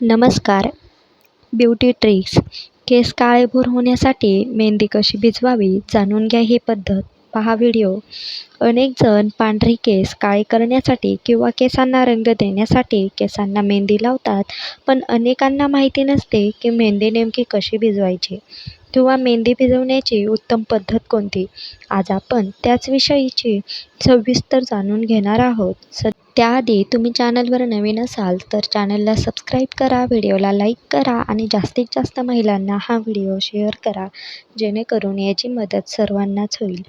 नमस्कार. Beauty tricks. केस काळेभोर होण्यासाठी मेहंदी कशी भिजवावी जाणून घ्या ही पद्धत. पहा व्हिडिओ. अनेक जण केस काळे करण्यासाठी किंवा केसांना रंग देण्यासाठी केसांना मेहंदी लावतात पण अनेकांना माहिती नसते की मेहंदी नेमकी कशी भिजवायची किंवा मेहंदी भिजवण्याची उत्तम पद्धत कोणती. आज आपण त्याच विषयीची सविस्तर जाणून घेणार आहोत. स त्याआधी तुम्ही चॅनलवर नवीन असाल तर चॅनलला सबस्क्राईब करा व्हिडिओला लाईक करा आणि जास्तीत जास्त महिलांना हा व्हिडिओ शेअर करा जेणेकरून याची मदत सर्वांनाच होईल.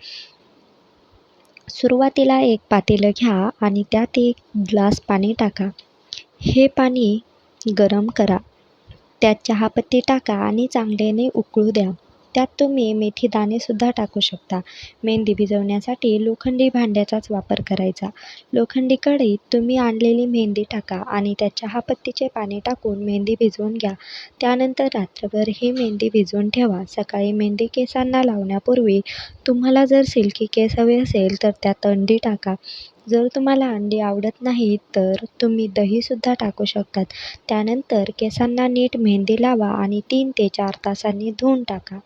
सुरुवातीला एक पातेलं घ्या आणि त्यात एक ग्लास पाणी टाका. हे पाणी गरम करा. त्यात चहापत्ती टाका आणि चांगल्याने उकळू द्या. त्यात तुम्ही मेथी दाणेसुद्धा टाकू शकता. मेहंदी भिजवण्यासाठी लोखंडी भांड्याचाच वापर करायचा. लोखंडी कढईत तुम्ही आणलेली मेहंदी टाका आणि त्यात चहापत्तीचे पाने टाकून मेहंदी भिजवून घ्या. त्यानंतर रात्रभर ही मेहंदी भिजवून ठेवा. सकाळी मेहंदी केसांना लावण्यापूर्वी तुम्हाला जर सिल्की केस हवे असेल तर त्यात अंडी टाका. जर तुम्हाला अंडी आवडत नाही तर तुम्ही दहीसुद्धा टाकू शकतात. त्यानंतर केसांना नीट मेहंदी लावा आणि तीन ते चार तासांनी धुवून टाका.